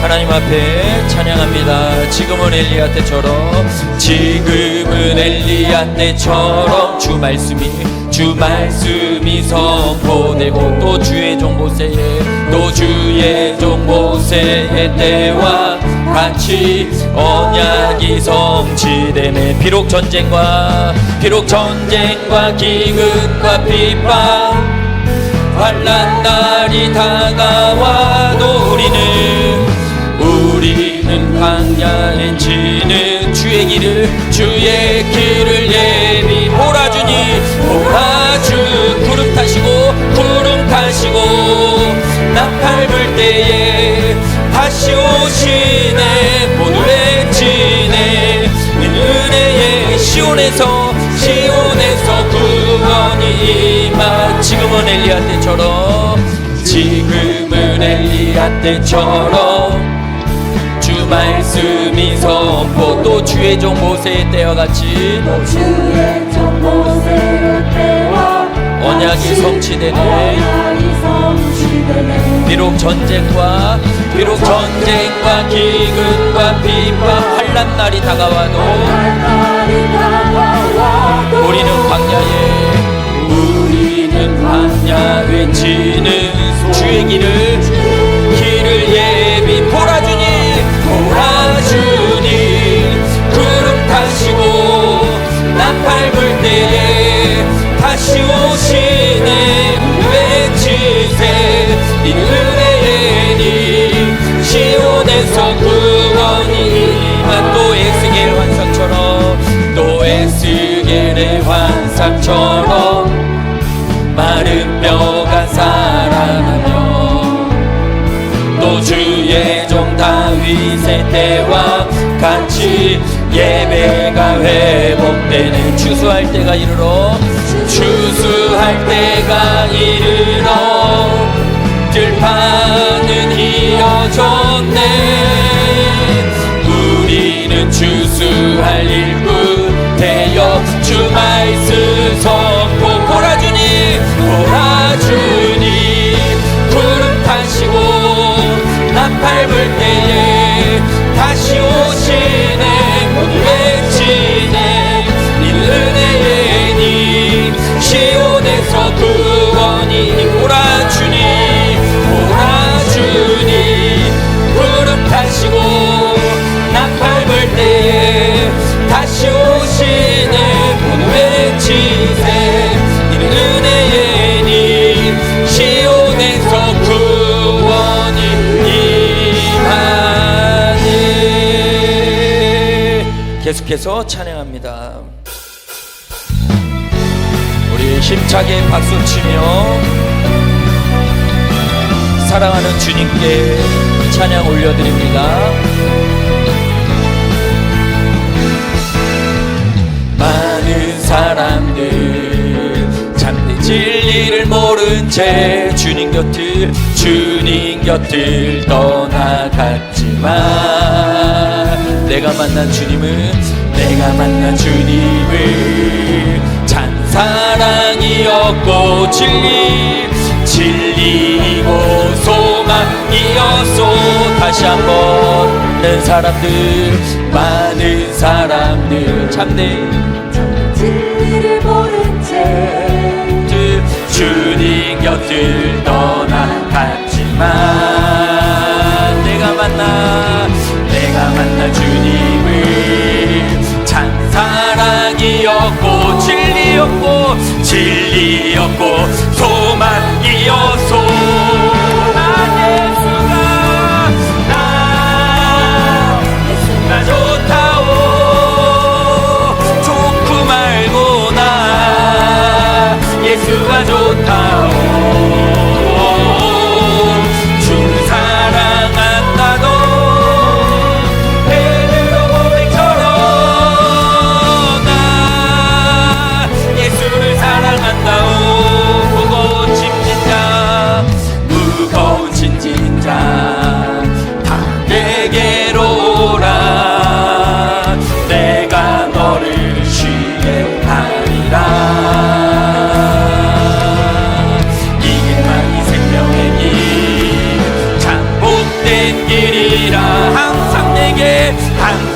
하나님 앞에 찬양합니다. 지금은 엘리야 때처럼 지금은 엘리야 때처럼 주 말씀이 주 말씀이 선포되고 또 주의 종 모세의 또 주의 종 모세의 때와 같이 언약이 성취되네 비록 전쟁과 비록 전쟁과 기근과 비방 환란 날이 다가와도 우리는 지는 주의 길을 주의 길을 예비. 몰아주니 몰아주. 구름 타시고 구름 타시고 나팔 불 때에 다시 오시네. 모두 외치네. 네 은혜의 시온에서 시온에서 구원이 임하. 지금은 엘리야 때처럼 지금은 엘리야 때처럼. 주 말씀이 선포 또 주의 종 모세의 때와 같이 주의 종 모세의 때와 언약이 성취되네. 비록 전쟁과 비록 전쟁과 기근과 비방 환란 날이 다가와도 우리는 환상처럼 마른 뼈가 살아나며 또 주의 종 다윗의 때와 같이 예배가 회복되는 추수할 때가 이르러 추수할 때가 이르러 들판은 휘어졌네 불 때에 다시 오시네. 외치네 이 은혜니 시온에서 구원이 계속해서 찬양합니다 우리 힘차게 박수 치며 사랑하는 주님께 찬양 올려드립니다. 많은 사람들 참된 진리를 모른 채 주님 곁을 주님 곁을 떠나갔지만 내가 만난 주님은 내가 만난 주님은 참 사랑이었고 진리 진리이고 소망이었소. 다시 한번 많은 사람들 많은 사람들 참된 진리를 모른 채 주- 주님 곁을 떠나갔지만 만난 주님은 참 사랑이었고 진리였고 진리였고 소망이었소 나 예수가 좋다오. 좋고 말고 나 예수가 좋다오 and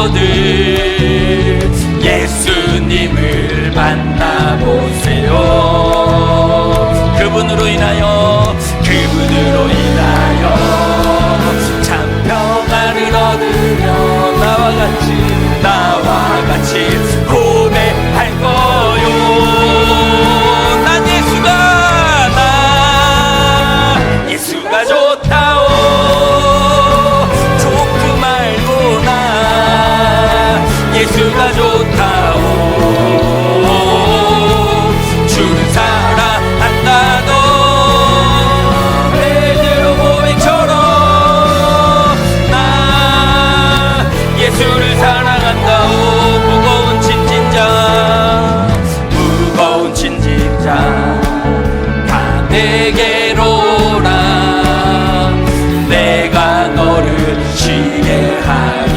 води. 예수가 좋다오. 주는 사랑한다도 내게로 고백처럼 나 예수를 사랑한다오. 무거운 진진자 무거운 진진자 다 내게로 오라. 내가 너를 쉬게 하리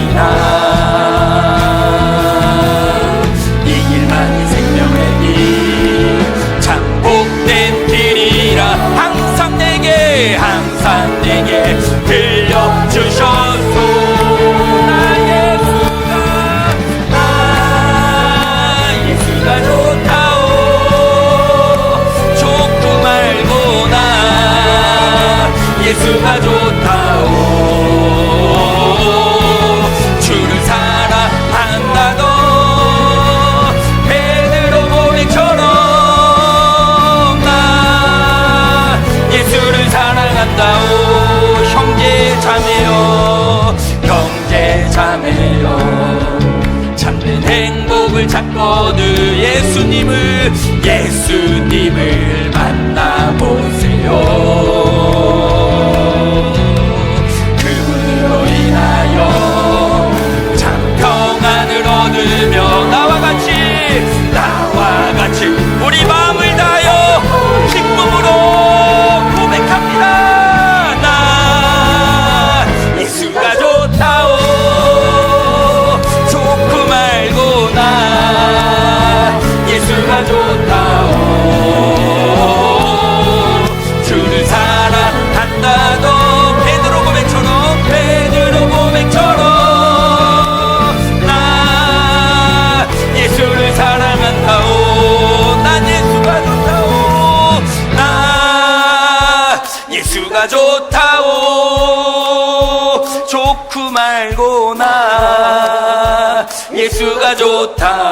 가 좋다오. 주를 사랑한다도 베드로 고백처럼 나 예수를 사랑한다오. 형제 자매여 형제 자매여 참된 행복을 찾거든 예수님을 예수님을 만나보세요. time.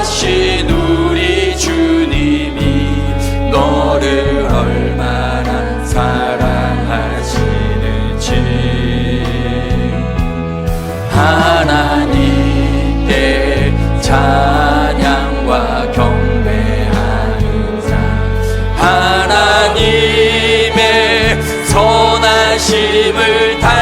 하신 우리 주님이 너를 얼마나 사랑하시는지. 하나님께 찬양과 경배하는 자. 하나님의 선하심을 다